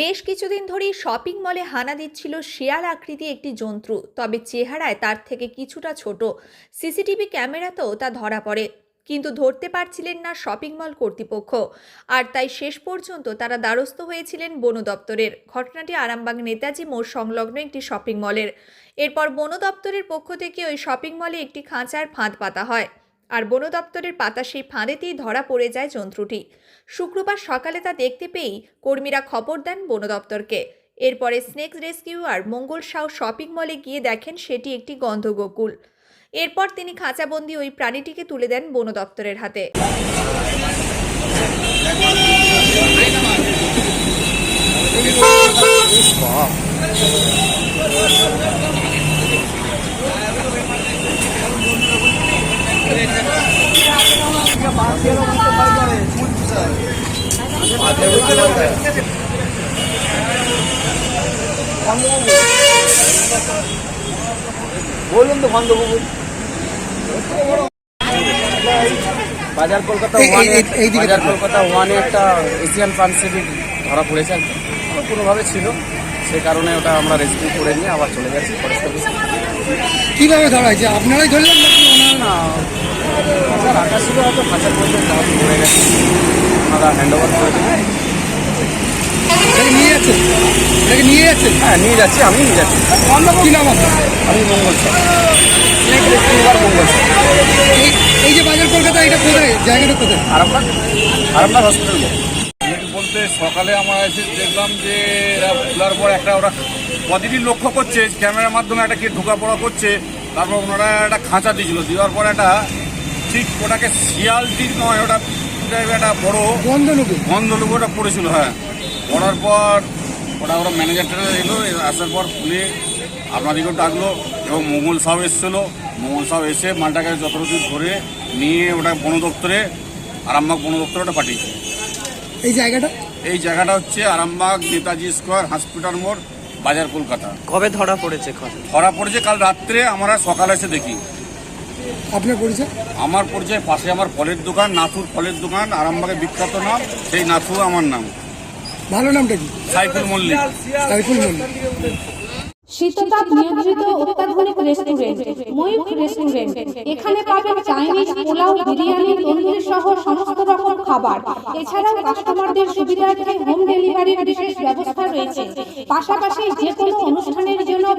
বেশ কিছুদিন ধরেই শপিং মলে হানা দিচ্ছিল শেয়াল আকৃতি একটি জন্তু তবে চেহারায় তার থেকে কিছুটা ছোট। সিসিটিভি ক্যামেরাতেও তা ধরা পড়ে, কিন্তু ধরতে পারছিলেন না শপিং মল কর্তৃপক্ষ। আর তাই শেষ পর্যন্ত তারা দ্বারস্থ হয়েছিলেন বন দপ্তরের। ঘটনাটি আরামবাগ নেতাজি মোড় সংলগ্ন একটি শপিং মলের। এরপর বন দপ্তরের পক্ষ থেকে ওই শপিং মলে একটি খাঁচার ফাঁদ পাতা হয়। আর বন দপ্তরের পাতা সেই ফাঁদেতেই ধরা পড়ে যায় জন্তুটি। শুক্রবার সকালে তা দেখতে পেয়েই কর্মীরা খবর দেন বন দপ্তরকে এরপরে স্নেক আর মঙ্গল সাউ শপিং মলে গিয়ে দেখেন সেটি একটি গন্ধগোকুল। এরপর তিনি খাঁচাবন্দি ওই প্রাণীটিকে তুলে দেন বন দপ্তরের হাতে বলুন তো বন্ধবাবু বাজার কলকাতা বাজার কলকাতা ওয়ানে একটা এশিয়ান পানসেবি ধরা পড়েছে কোনোভাবে ছিল। সে কারণে ওটা আমরা রেস্কিউ করে নিয়ে আবার চলে যাচ্ছি ফরেস্ট অফিসে কীভাবে ধরা হয়েছে? আপনারাই ধরলেন না ছিল হয়তো খাঁচার মধ্যে পড়ে গেছে। ওনারা হ্যান্ড ওভার করে দেবেন নিয়ে যাচ্ছে। এটাকে নিয়ে যাচ্ছে। হ্যাঁ নিয়ে যাচ্ছি আমি নিয়ে যাচ্ছি। কি নাম আপনার? আমি মঙ্গল স্যার। মঙ্গল স্যার। এই এই যে বাজার কলকাতা এটা কোথায়? জায়গাটা কোথায়? আরামবাগ। আরামবাগ হসপিটাল বলতে সকালে আমরা এসে দেখলাম যে এরা খোলার পর একটা ওরা প্রতিদিন লক্ষ্য করছে ক্যামেরার মাধ্যমে একটা কে ঢোকা পড়া করছে তারপর ওনারা একটা খাঁচা দিয়েছিল। দেওয়ার পর একটা ঠিক ওটাকে শিয়াল ঠিক নয় ওটা একটা বড়। বন্ধ নদী গন্ধ ওটা পড়েছিল হ্যাঁ। পড়ার পর ওটা ওরা ম্যানেজার ট্যানেজার এলো আসার পর খুলে আপনাদেরকেও ডাকলো এবং মঙ্গল সাহেব এসেছিল। মঙ্গল সাহেব এসে মালটাকে যতটুকু ধরে নিয়ে ওটা বন দপ্তরে আরামবাগ বন দপ্তরে ওটা পাঠিয়েছে। এই জায়গাটা? এই জায়গাটা হচ্ছে আরামবাগ নেতাজি স্কোয়ার হসপিটাল মোড় বাজার কলকাতা। কবে ধরা পড়েছে ধরা পড়েছে কাল রাত্রে আমরা সকালে এসে দেখি। আপনার পরিচয়? আমার পরিচয় পাশে আমার ফলের দোকান নাথুর ফলের দোকান আরামবাগে বিখ্যাত নাম সেই নাথু আমার নাম। ভালো নামটা কি? সাইফুল মল্লিক। সাইফুল মল্লিক। শীততাপ নিয়ন্ত্রিত অত্যাধুনিক রেস্টুরেন্ট ময়ূখ রেস্টুরেন্ট এখানে পাবেন চাইনিজ পোলাও বিরিয়ানি তন্দুরি সহ সমস্ত রকম খাবার। এছাড়াও কাস্টমারদের সুবিধার্থে হোম ডেলিভারির বিশেষ ব্যবস্থা রয়েছে। পাশাপাশি যে কোনো অনুষ্ঠানের